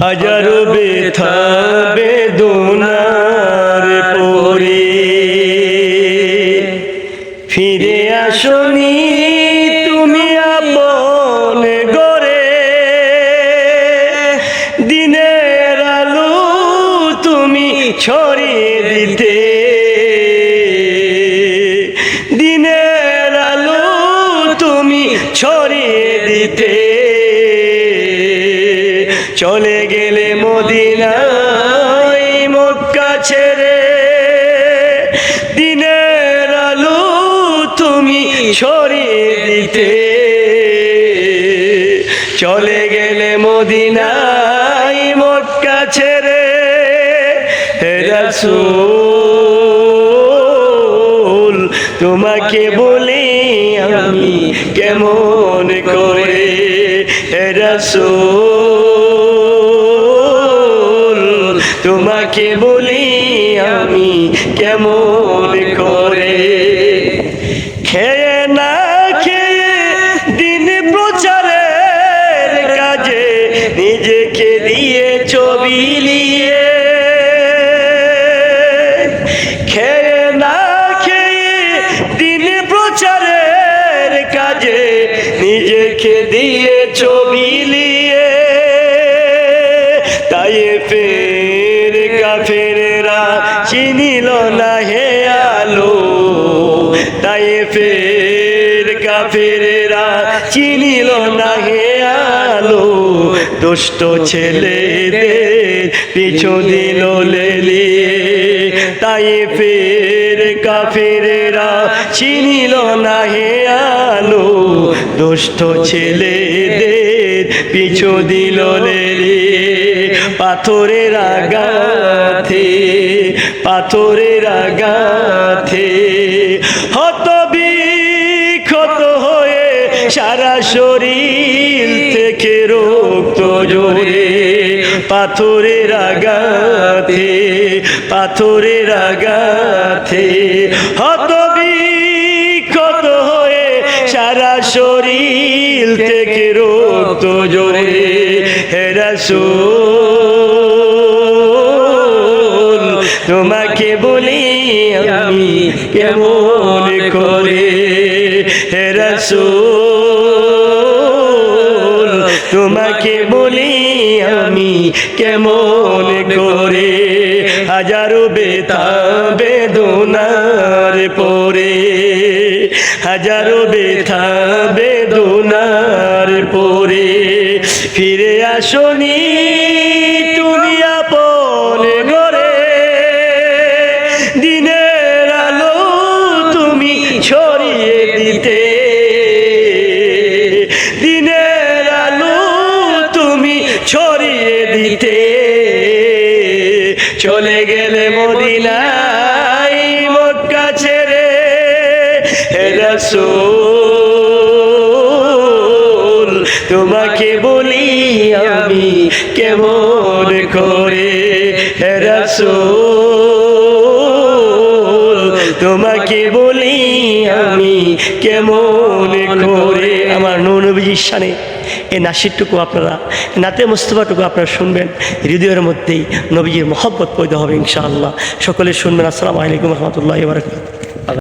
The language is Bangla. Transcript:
হাজারো বেথা বেদনার পরে। ফিরে আসনি তুমি আপন গরে দিনের আলো তুমি ছড়িয়ে দিতে। দিনের আলো তুমি ছড়িয়ে দিতে। চলে গেলে মদিনায় মক্কা ছেড়ে দিনের আলো তুমি ছড়িয়ে দিতে। চলে গেলে মদিনায় মক্কা ছেড়ে রাসূল, তোমাকে বলি আমি কেমন করে? রাসূল তোমাকে বলি আমি কেমন করে? খেয়ে না খেয়ে দিন প্রচারের কাজে নিজেকে দিয়ে ছবি না দিন প্রচারের কাজে দিয়ে ছবি তাই কাফেরা চিনিল না হে আলো, তাই ফের কাফেরা চিনিল না হে আলো। দুষ্ট ছেলেদের পিছু দিল লেলিয়ে তাই ফের কাফেরা চিনিল না হে আলো। দুষ্ট ছেলেদের পিছু দিল লেলিয়ে পাথরের আগাথে পাথরের আগাথে হত বিক্ষত হয়ে সারা শরীর থেকে রক্ত জোরে। পাথরের আগাথে পাথরের আগাথে হত বিক্ষত হয়ে সারা শরীর থেকে রক্ত জোরে। হেরাসুল তোমাকে বলি আমি কেমন করে? হেরাসুল তোমাকে বলি আমি কেমন করে? হাজারো বেতা বেদনার পরে, হাজারো বেথা বেদনার পরে, ফিরে আসনি দিতে দিনের আলো তুমি ছড়িয়ে দিতে। চলে গেলে মদিনায় মক্কা ছেড়ে রাসূল, তোমাকে বলি আমি কেমন করে? রাসূল আমি কেমন করে? আমার নবীজির সানে এ নাসিরটুকু আপনারা নাতে মুস্তফাটুকু আপনারা শুনবেন হৃদয়ের মধ্যেই নবীজির মহব্বত পৈদ হবে ইনশাআল্লাহ। সকলে শুনবেন আসসালামু আলাইকুম রহমতুল্লাহ বারকাত